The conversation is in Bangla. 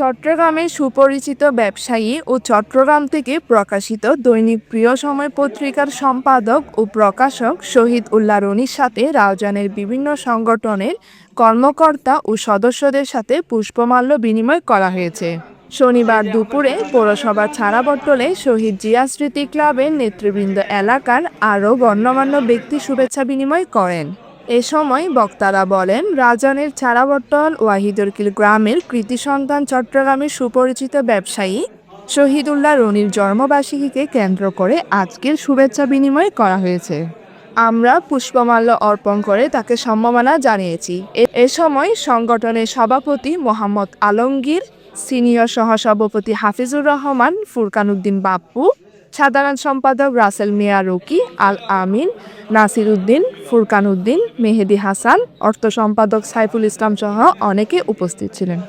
চট্টগ্রামের সুপরিচিত ব্যবসায়ী ও চট্টগ্রাম থেকে প্রকাশিত দৈনিক প্রিয় সময় পত্রিকার সম্পাদক ও প্রকাশক শহীদ উল্লাহ রনির সাথে রাউজানের বিভিন্ন সংগঠনের কর্মকর্তা ও সদস্যদের সাথে পুষ্পমাল্য বিনিময় করা হয়েছে। শনিবার দুপুরে পৌরসভার ছাড়াবট্টলে শহীদ জিয়া স্মৃতি ক্লাবের নেতৃবৃন্দ এলাকার আরও গণ্যমান্য ব্যক্তি শুভেচ্ছা বিনিময় করেন। এ সময় বক্তারা বলেন রাজানের ছাড়াবট্টল ওয়াহিদুরকিল গ্রামের কৃতি সন্তান চট্টগ্রামের সুপরিচিত ব্যবসায়ী শহীদুল্লাহ রনির জন্মবার্ষিকীকে কেন্দ্র করে আজকের শুভেচ্ছা বিনিময় করা হয়েছে। আমরা পুষ্পমাল্য অর্পণ করে তাকে সম্মাননা জানিয়েছি। এ- সময় সংগঠনের সভাপতি মোহাম্মদ আলমগীর, সিনিয়র সহসভাপতি হাফিজুর রহমান, ফুরকান উদ্দিন বাপ্পু সাধারণ সম্পাদক রাসেল মিয়া রকি, আল আমিন, নাসির উদ্দিন, ফুরকান উদ্দিন, মেহেদি হাসান, অর্থ সম্পাদক সাইফুল ইসলাম সহ অনেকে উপস্থিত ছিলেন।